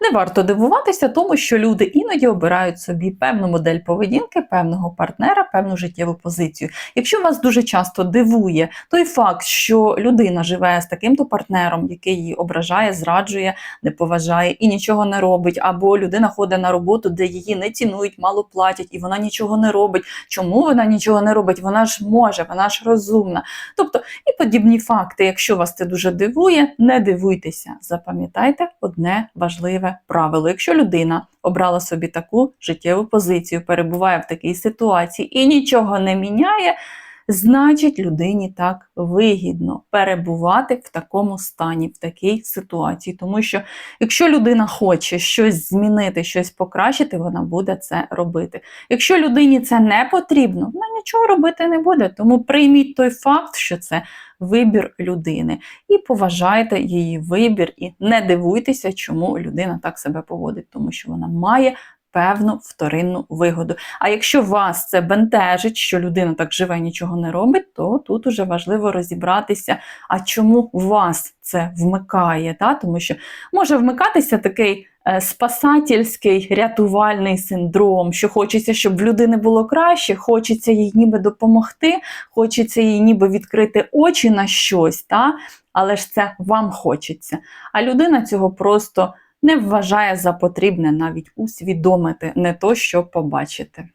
Не варто дивуватися тому, що люди іноді обирають собі певну модель поведінки, певного партнера, певну життєву позицію. Якщо вас дуже часто дивує той факт, що людина живе з таким-то партнером, який її ображає, зраджує, не поважає і нічого не робить, або людина ходить на роботу, де її не цінують, мало платять, і вона нічого не робить. Чому вона нічого не робить? Вона ж може, вона ж розумна. Тобто і подібні факти, якщо вас це дуже дивує, не дивуйтеся. Запам'ятайте одне важливе правило. Якщо людина обрала собі таку життєву позицію, перебуває в такій ситуації і нічого не міняє, значить людині так вигідно перебувати в такому стані, в такій ситуації. Тому що якщо людина хоче щось змінити, щось покращити, вона буде це робити. Якщо людині це не потрібно, вона нічого робити не буде. Тому прийміть той факт, що це вибір людини, і поважайте її вибір, і не дивуйтеся, чому людина так себе поводить, тому що вона має. Певну вторинну вигоду. А якщо вас це бентежить, що людина так живе нічого не робить, то тут уже важливо розібратися, а чому вас це вмикає. Та? Тому що може вмикатися такий спасательський рятувальний синдром, що хочеться, щоб в людини було краще, хочеться їй ніби допомогти, хочеться їй ніби відкрити очі на щось, та? але ж це вам хочеться. А людина цього просто не вважає за потрібне навіть усвідомити, не то що побачити.